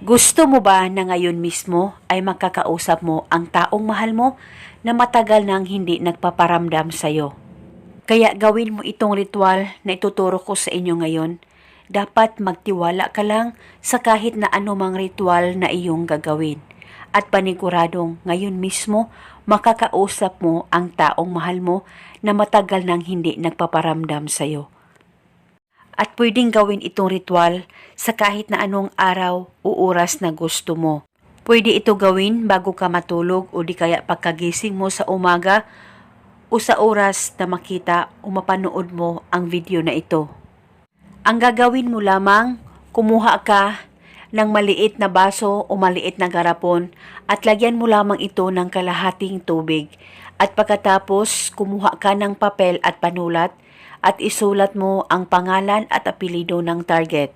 Gusto mo ba na ngayon mismo ay makakausap mo ang taong mahal mo na matagal nang hindi nagpaparamdam sa'yo? Kaya gawin mo itong ritual na ituturo ko sa inyo ngayon. Dapat magtiwala ka lang sa kahit na anumang ritual na iyong gagawin. At paniguradong ngayon mismo makakausap mo ang taong mahal mo na matagal nang hindi nagpaparamdam sa'yo. At pwedeng gawin itong ritual sa kahit na anong araw o oras na gusto mo. Pwede ito gawin bago ka matulog o di kaya pagkagising mo sa umaga o sa oras na makita o mapanood mo ang video na ito. Ang gagawin mo lamang, kumuha ka ng maliit na baso o maliit na garapon at lagyan mo lamang ito ng kalahating tubig. At pagkatapos, kumuha ka ng papel at panulat at isulat mo ang pangalan at apelido ng target.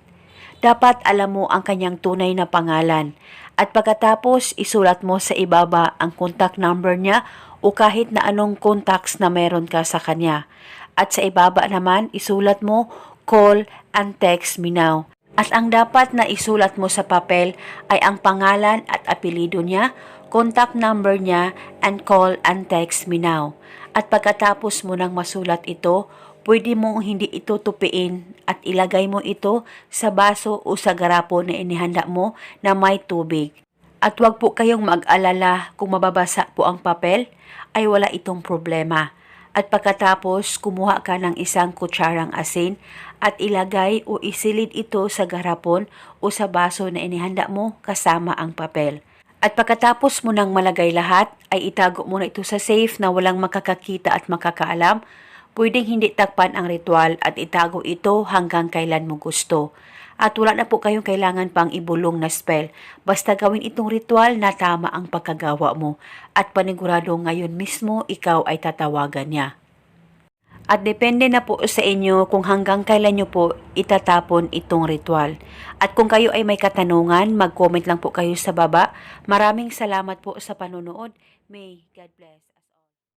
Dapat alam mo ang kanyang tunay na pangalan. At pagkatapos, isulat mo sa ibaba ang contact number niya o kahit na anong contacts na meron ka sa kanya. At sa ibaba naman, isulat mo, call and text me now. At ang dapat na isulat mo sa papel ay ang pangalan at apelido niya, contact number niya, and call and text me now. At pagkatapos mo nang masulat ito, pwede mo hindi ito tupiin at ilagay mo ito sa baso o sa garapo na inihanda mo na may tubig. At huwag po kayong mag-alala kung mababasa po ang papel, ay wala itong problema. At pagkatapos, kumuha ka ng isang kutsarang asin at ilagay o isilid ito sa garapon o sa baso na inihanda mo kasama ang papel. At pagkatapos mo nang malagay lahat, ay itago mo na ito sa safe na walang makakakita at makakaalam. Pwedeng hindi takpan ang ritual at itago ito hanggang kailan mo gusto. At wala na po kayong kailangan pang ibulong na spell. Basta gawin itong ritual na tama ang pagkagawa mo. At panigurado ngayon mismo ikaw ay tatawagan niya. At depende na po sa inyo kung hanggang kailan nyo po itatapon itong ritual. At kung kayo ay may katanungan, mag-comment lang po kayo sa baba. Maraming salamat po sa panonood. May God bless.